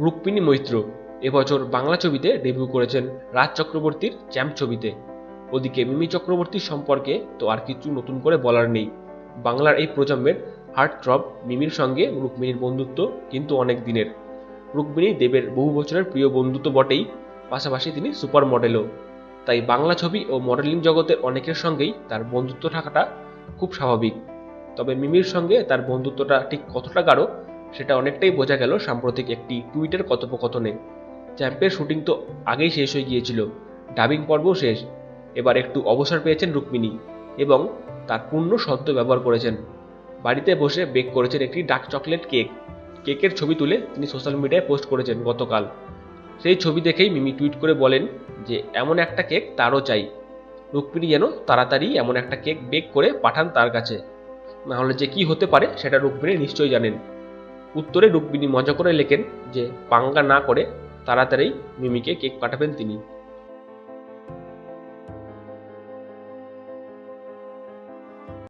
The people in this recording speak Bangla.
রুক্মিণী মৈত্র এবছর বাংলা ছবিতে ডেবিউ করেছেন রাজ চক্রবর্তীর চ্যাম্প ছবিতে। ওদিকে মিমি চক্রবর্তীর সম্পর্কে তো আর কিছু নতুন করে বলার নেই। বাংলার এই প্রজন্মের হার্ট থ্রব মিমির সঙ্গে রুক্মিণীর বন্ধুত্ব কিন্তু অনেক দিনের। রুক্মিণী দেবের বহু বছরের প্রিয় বন্ধু তো বটেই, পাশাপাশি তিনি সুপার মডেলও তাই বাংলা ছবি ও মডেলিং জগতের অনেকের সঙ্গেই তার বন্ধুত্ব থাকাটা খুব স্বাভাবিক। তবে মিমির সঙ্গে তার বন্ধুত্বটা ঠিক কতটা গাঢ় সেটা অনেকটাই বোঝা গেল সাম্প্রতিক একটি টুইটের কথোপকথনে। চ্যাম্পের শুটিং তো আগেই শেষ হয়ে গিয়েছিল। ডাবিং পর্ব শেষ। এবার একটু অবসর পেয়েছেন রুক্মিণী এবং তার পূর্ণ সদ্য ব্যবহার করেছেন। বাড়িতে বসে বেক করেছেন একটি ডার্ক চকলেট কেক। কেকের ছবি তুলে তিনি সোশ্যাল মিডিয়ায় পোস্ট করেছেন গতকাল। সেই ছবি দেখেই মিমি টুইট করে বলেন যে, এমন একটা কেক তারও চাই। রুক্মিণী যেন তাড়াতাড়ি এমন একটা কেক বেক করে পাঠান তার কাছে। নাহলে যে কি হতে পারে সেটা রুক্মিণী নিশ্চয়ই জানেন। উত্তরে রুক্মিণী মজা করে লেখেন যে পাঙ্গা না করে তাড়াতাড়ি মিমিকে কেক পাঠাবেন তিনি।